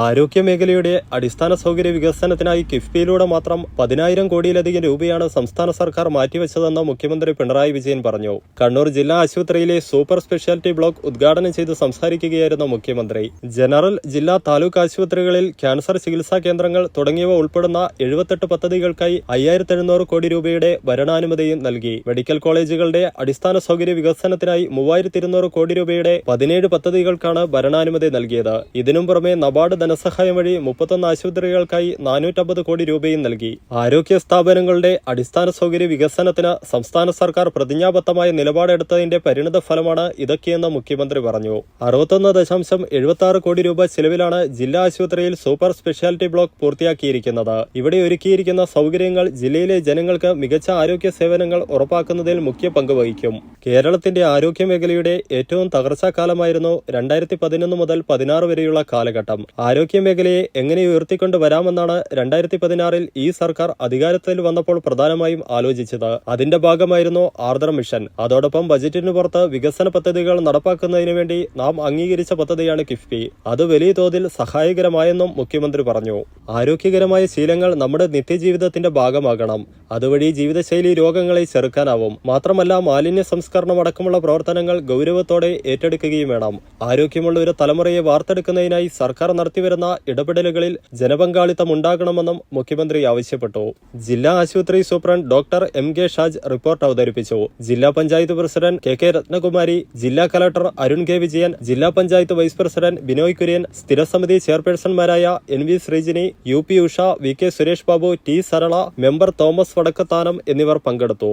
ആരോഗ്യ മേഖലയുടെ അടിസ്ഥാന സൗകര്യ വികസനത്തിനായി കിഫ്ബിയിലൂടെ മാത്രം പതിനായിരം കോടിയിലധികം രൂപയാണ് സംസ്ഥാന സർക്കാർ മാറ്റിവെച്ചതെന്ന് മുഖ്യമന്ത്രി പിണറായി വിജയൻ പറഞ്ഞു. കണ്ണൂർ ജില്ലാ ആശുപത്രിയിലെ സൂപ്പർ സ്പെഷ്യാലിറ്റി ബ്ലോക്ക് ഉദ്ഘാടനം ചെയ്ത് സംസാരിക്കുകയായിരുന്നു മുഖ്യമന്ത്രി. ജനറൽ ജില്ലാ താലൂക്ക് ആശുപത്രികളിൽ ക്യാൻസർ ചികിത്സാ കേന്ദ്രങ്ങൾ തുടങ്ങിയവ ഉൾപ്പെടുന്ന എഴുപത്തെട്ട് പദ്ധതികൾക്കായി അയ്യായിരത്തി കോടി രൂപയുടെ ഭരണാനുമതിയും നൽകി. മെഡിക്കൽ കോളേജുകളുടെ അടിസ്ഥാന സൗകര്യ വികസനത്തിനായി മൂവായിരത്തി കോടി രൂപയുടെ പതിനേഴ് പദ്ധതികൾക്കാണ് ഭരണാനുമതി നൽകിയത്. ഇതിനും പുറമെ നബാർഡ് ധനസഹായം വഴി മുപ്പത്തൊന്ന് ആശുപത്രികൾക്കായി നാനൂറ്റമ്പത് കോടി രൂപയും നൽകി. ആരോഗ്യ സ്ഥാപനങ്ങളുടെ അടിസ്ഥാന സൗകര്യ വികസനത്തിന് സംസ്ഥാന സർക്കാർ പ്രതിജ്ഞാബദ്ധമായ നിലപാടെടുത്തതിന്റെ പരിണിത ഫലമാണ് ഇതൊക്കെയെന്ന് മുഖ്യമന്ത്രി പറഞ്ഞു. അറുപത്തൊന്ന് ദശാംശം എഴുപത്തി ആറ് കോടി രൂപ ചിലവിലാണ് ജില്ലാ ആശുപത്രിയിൽ സൂപ്പർ സ്പെഷ്യാലിറ്റി ബ്ലോക്ക് പൂർത്തിയാക്കിയിരിക്കുന്നത്. ഇവിടെ ഒരുക്കിയിരിക്കുന്ന സൗകര്യങ്ങൾ ജില്ലയിലെ ജനങ്ങൾക്ക് മികച്ച ആരോഗ്യ സേവനങ്ങൾ ഉറപ്പാക്കുന്നതിൽ മുഖ്യ പങ്ക് വഹിക്കും. കേരളത്തിന്റെ ആരോഗ്യ മേഖലയുടെ ഏറ്റവും തകർച്ചാ കാലമായിരുന്നു രണ്ടായിരത്തി പതിനൊന്ന് മുതൽ പതിനാറ് വരെയുള്ള കാലഘട്ടം. ആരോഗ്യ മേഖലയെ എങ്ങനെ ഉയർത്തിക്കൊണ്ട് വരാമെന്നാണ് രണ്ടായിരത്തി പതിനാറിൽ ഈ സർക്കാർ അധികാരത്തിൽ വന്നപ്പോൾ പ്രധാനമായും ആലോചിച്ചത്. അതിന്റെ ഭാഗമായിരുന്നു ആർദ്ര മിഷൻ. അതോടൊപ്പം ബജറ്റിന് പുറത്ത് വികസന പദ്ധതികൾ നടപ്പാക്കുന്നതിന് വേണ്ടി നാം അംഗീകരിച്ച പദ്ധതിയാണ് കിഫ്ബി. അത് വലിയ തോതിൽ സഹായകരമായെന്നും മുഖ്യമന്ത്രി പറഞ്ഞു. ആരോഗ്യകരമായ ശീലങ്ങൾ നമ്മുടെ നിത്യജീവിതത്തിന്റെ ഭാഗമാകണം. അതുവഴി ജീവിതശൈലി രോഗങ്ങളെ ചെറുക്കാനാവും. മാത്രമല്ല മാലിന്യ സംസ്കരണം അടക്കമുള്ള പ്രവർത്തനങ്ങൾ ഗൗരവത്തോടെ ഏറ്റെടുക്കുകയും വേണം. ആരോഗ്യമുള്ള ഒരു തലമുറയെ വാർത്തെടുക്കുന്നതിനായി സർക്കാർ നടത്തിവരുന്ന ഇടപെടലുകളിൽ ജനപങ്കാളിത്തം ഉണ്ടാകണമെന്നും മുഖ്യമന്ത്രി ആവശ്യപ്പെട്ടു. ജില്ലാ ആശുപത്രി superintendent doctor M K Shaj report അവതരിപ്പിച്ചു. ജില്ലാ panchayat president K K Rathnakumari ജില്ലാ കലക്ടർ അരുൺ കെ വിജയൻ ജില്ലാ പഞ്ചായത്ത് വൈസ് പ്രസിഡന്റ് ബിനോയ് കുര്യൻ സ്ഥിരസമിതി ചെയർപേഴ്സൺമാരായ N V Sreejini U P Usha V K Suresh Babu T Sarala member Thomas Vadakkathanam എന്നിവർ പങ്കെടുത്തു.